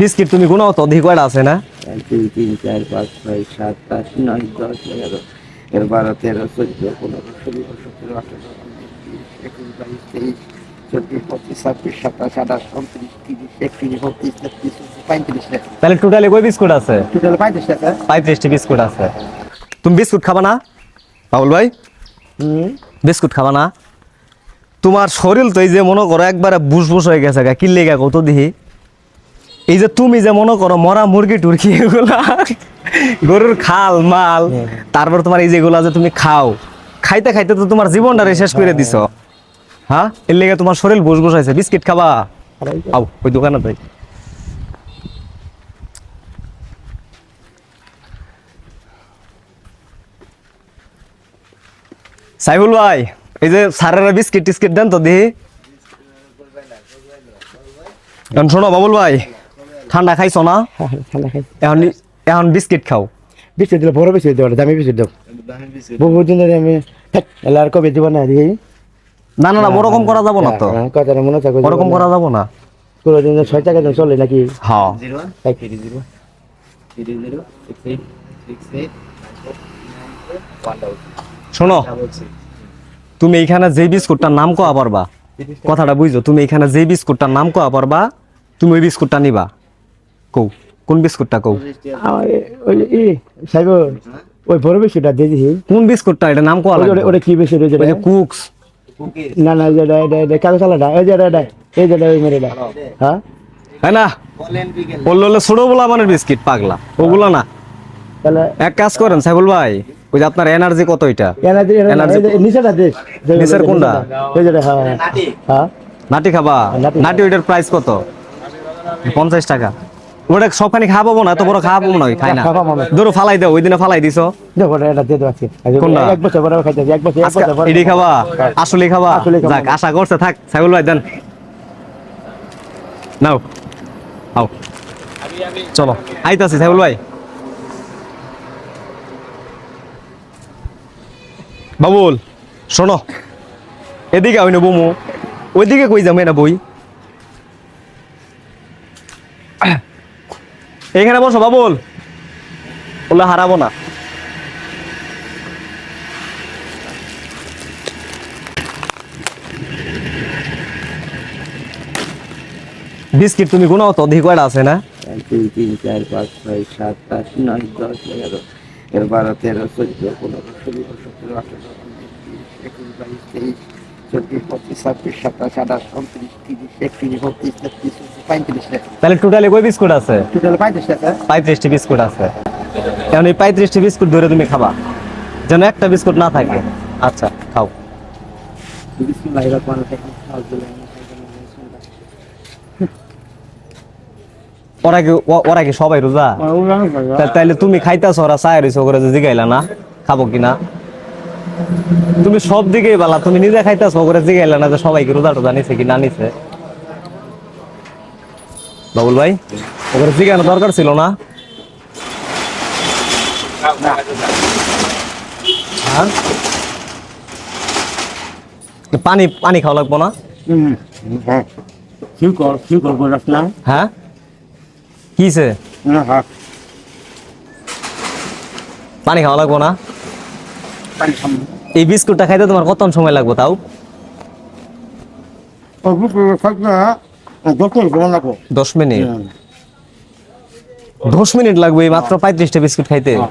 Biscuit তুমি গুনাও তো অধিক কয়টা আছে না? দুই তিন চার পাঁচ ছয় সাত আট নয় দশ এগারো। এগারো বারো তেরো চোদ্দ পনেরো ষোলো সতেরো আঠারো একুশ বাইশ তেইশ চব্বিশ পঁচিশ ছাব্বিশ সাতাশ আঠাশ উনত্রিশ তিরিশ একত্রিশ বত্রিশ তেত্রিশ পঁয়ত্রিশ তাহলে টোটালি কয় বিস্কুট আছে? টোটাল পঁয়ত্রিশ টাকা। পঁয়ত্রিশটি বিস্কুট আছে। তুমি বিস্কুট খাবা না? বাবুল ভাই? বিস্কুট খাবা না? তোমার শরীর তো এই যে মনে করো একবারে বুস বুস হয়ে গেছে গা কিনলে গা কত দিহি এই যে তুমি যে মনে করো মরা মুরগি টুরগি এগুলা গরুর খাল মাল তারপর তোমার এই যেগুলা যে তুমি খাও খাইতে খাইতে তো তোমার জীবনটা শেষ করে দিছ। হ্যাঁ? এর লেগে তোমার শরীর বুস বুস হয়েছে বিস্কিট খাবা আও ওই দোকানে তাই সাইফুল ভাই এই যে স্যারেরা বিস্কিট টিস্কিট দেন তো দিহি শোনো বাবুল ভাই। ঠান্ডা খাইছো না? ঠান্ডা খাই এখন এখন বিস্কিট খাও। বিস্কিট দিলে বড় বিস্কুট দেবো দামি বিস্কুট দেবো বহুত দিন ধরে আমি হেৎ, এলা আর কবে দিব না দিই না না না ওরকম করা যাব না তো। হ্যাঁ, কথাটা মনে থাকবে ওরকম করা যাব না। কোনোদিন ছয় টাকা দিয়ে চলে নাকি? হ্যাঁ। শোনো তুমি এইখানে যে বিস্কুটটার নাম কোয়া পারবা কথাটা বুঝছ? তুমি এখানে যে বিস্কুটটার নাম কোয়া পারবা তুমি ওই বিস্কুটটা নিবা। কৌ? কোন বিস্কুটটা কৌ? ওই সাহেব ওই বড় বিস্কুটটা দিয়ে দিছি কোন বিস্কুটটা? এটা নাম কোয়া ওই ওটা- ওটা কি বিস্কুট? ওই যে কুকস। না না এটা- এটা- এটা কাগজ আলাদা। এই যে এটা- এটা এই যে এটা ওই মেরেটা হ্যাঁ? তাই না? বলল হলো ছোট বলা মানে বিস্কিট পাগলা। ওগুলো না। তাহলে এক কাজ করেন সাইবুল ভাই ওই যে আপনার এনার্জি কত এটা? এনার্জি এনার্জি নিচেটা দেখ নিচের কোনটা? এই যে হ্যাঁ নাটি। হ্যাঁ? নাটি খাবা? নাটি। নাটি ওইটার প্রাইস কত? পঞ্চাশ টাকা। ওটা সবখানি খাওয়া পাবো না এত বড় খাওয়া পাবো না খাই না। ধরো ফালাই দাও ওই দিনে ফালাই দিছো। খাবা? আসলে খাবা? যাক আশা করছে থাক সাইবুল ভাই দেন। নাও। আও। চলো। আইতাছি সাইবুল ভাই। বাবুল শোনো। এদিকে আমি বমু। ওইদিকে কই যাব না বই। এখানে বসো, বাবুল। ওলা হারাবো না। বিস্কিট তুমি গুনাও তো, অধিক আছে না? দুই, তিন, চার, পাঁচ, ছয়, সাত নয়, দশ, এগারো। বারো, তেরো, চোদ্দ, পনেরো, ষোলো, সতেরো একুশ, বাইশ, তেইশ চব্বিশ পঁচিশ ছাব্বিশ সাতাশ আঠাশ উনত্রিশ তিরিশ একত্রিশ বত্রিশ তেত্রিশ পঁয়ত্রিশ তাহলে টোটালি কয় বিস্কুট আছে টোটাল পঁয়ত্রিশটি বিস্কুট আছে। এখন এই পঁয়ত্রিশটি বিস্কুট ধরে তুমি খাবা। যেন একটা বিস্কুট না থাকে। আচ্ছা খাও। ওরা কি ওরা কি সবাই রোজা? তাহলে তুমি খাইতাছ ওরা চায় রয়েছে যে জিগাইলা না খাব কিনা তুমি সব দিকে বালা, তুমি নিজে খাইতাছ করে জিগাইলা না যে সবাই কি রোজা টোজা নিছে কি না নিছে? বাবুল ভাই ওখানে জিগানো দরকার ছিল না? পানি পানি খাওয়া লাগবো না? হ্যাঁ? কিছে পানি খাওয়া লাগবো না? পানি এই বিস্কুটটা খাইতে তোমার কত সময় লাগবে তাও? দশ মিনিট দশ মিনিট লাগবে এই মাত্র পঁয়ত্রিশটা বিস্কুট খাইতে? হ্যাঁ।